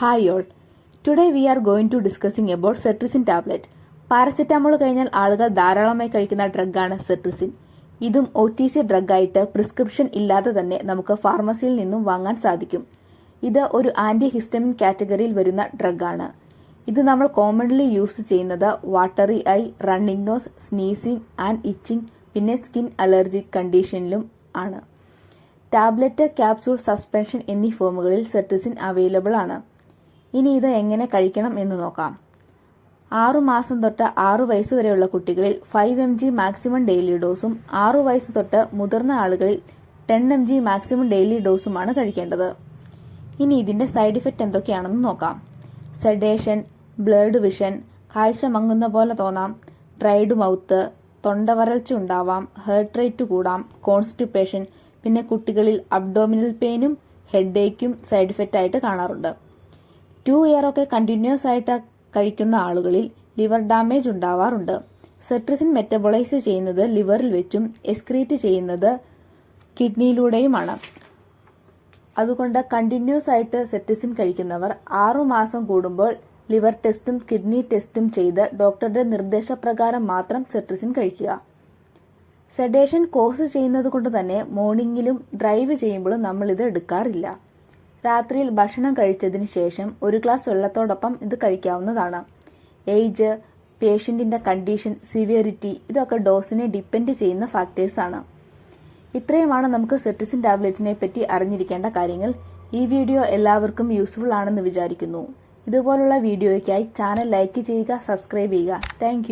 Hi all today we are going to discussing about cetirizine tablet paracetamol കഴിഞ്ഞാൽ ആളുകൾ ധാരാളമായി കഴിക്കുന്ന ഡ്രഗാണ് സെട്രിസിൻ ഇതും ഒ ടി സി ഡ്രഗായിട്ട് പ്രിസ്ക്രിപ്ഷൻ ഇല്ലാതെ തന്നെ നമുക്ക് ഫാർമസിയിൽ നിന്നും വാങ്ങാൻ സാധിക്കും. ഇത് ഒരു ആന്റി ഹിസ്റ്റമിൻ കാറ്റഗറിയിൽ വരുന്ന ഡ്രഗാണ് ഇത് നമ്മൾ കോമൺലി യൂസ് ചെയ്യുന്നത് watery eye running nose sneezing and itching പിന്നെ സ്കിൻ അലർജി കണ്ടീഷനിലും ആണ്. ടാബ്ലറ്റ് ക്യാപ്സൂൾ സസ്പെൻഷൻ എന്നീ ഫോമുകളിൽ സെട്രിസിൻ അവൈലബിൾ ആണ്. ഇനി ഇത് എങ്ങനെ കഴിക്കണം എന്ന് നോക്കാം. ആറു മാസം തൊട്ട് ആറു വയസ്സ് വരെയുള്ള കുട്ടികളിൽ five M G maximum daily ഡോസും ആറു വയസ്സ് തൊട്ട് മുതിർന്ന ആളുകളിൽ ten M G maximum daily ഡോസുമാണ് കഴിക്കേണ്ടത്. ഇനി ഇതിന്റെ സൈഡ് ഇഫക്റ്റ് എന്തൊക്കെയാണെന്ന് നോക്കാം. സെഡേഷൻ ബ്ലേഡ് വിഷൻ കാഴ്ച മങ്ങുന്ന പോലെ തോന്നാം ഡ്രൈഡ് മൗത്ത് തൊണ്ടവരൾച്ച ഉണ്ടാവാം ഹേർട്ട് റേറ്റ് കൂടാം കോൺസ്റ്റിപ്പേഷൻ പിന്നെ കുട്ടികളിൽ അബ്ഡോമിനൽ പെയിനും ഹെഡ് ഏക്കും സൈഡ് ഇഫക്റ്റ് ആയിട്ട് കാണാറുണ്ട്. ടു ഒക്കെ കണ്ടിന്യൂസ് ആയിട്ട് കഴിക്കുന്ന ആളുകളിൽ ലിവർ ഡാമേജ് ഉണ്ടാവാറുണ്ട്. സെട്രിസിൻ മെറ്റബോളൈസ് ചെയ്യുന്നത് ലിവറിൽ വെച്ചും എക്സ്ക്രീറ്റ് ചെയ്യുന്നത് കിഡ്നിയിലൂടെയുമാണ്. അതുകൊണ്ട് കണ്ടിന്യൂസ് ആയിട്ട് സെട്രിസിൻ കഴിക്കുന്നവർ ആറുമാസം കൂടുമ്പോൾ ലിവർ ടെസ്റ്റും കിഡ്നി ടെസ്റ്റും ചെയ്ത് ഡോക്ടറുടെ നിർദ്ദേശപ്രകാരം മാത്രം സെട്രിസിൻ കഴിക്കുക. സെഡേഷൻ കോസ് ചെയ്യുന്നത് കൊണ്ട് തന്നെ മോർണിംഗിലും ഡ്രൈവ് ചെയ്യുമ്പോഴും നമ്മൾ ഇത് എടുക്കാറില്ല. രാത്രിയിൽ ഭക്ഷണം കഴിച്ചതിന് ശേഷം ഒരു ഗ്ലാസ് വെള്ളത്തോടൊപ്പം ഇത് കഴിക്കാവുന്നതാണ്. ഏജ് പേഷ്യന്റിന്റെ കണ്ടീഷൻ സിവിയറിറ്റി ഇതൊക്കെ ഡോസിനെ ഡിപ്പെൻഡ് ചെയ്യുന്ന ഫാക്ടേഴ്സ് ആണ്. ഇത്രയുമാണ് നമുക്ക് സെറ്റിസിൻ ടാബ്ലറ്റിനെ പറ്റി അറിഞ്ഞിരിക്കേണ്ട കാര്യങ്ങൾ. ഈ വീഡിയോ എല്ലാവർക്കും യൂസ്ഫുൾ ആണെന്ന് വിചാരിക്കുന്നു. ഇതുപോലുള്ള വീഡിയോയ്ക്കായി ചാനൽ ലൈക്ക് ചെയ്യുക സബ്സ്ക്രൈബ് ചെയ്യുക. താങ്ക്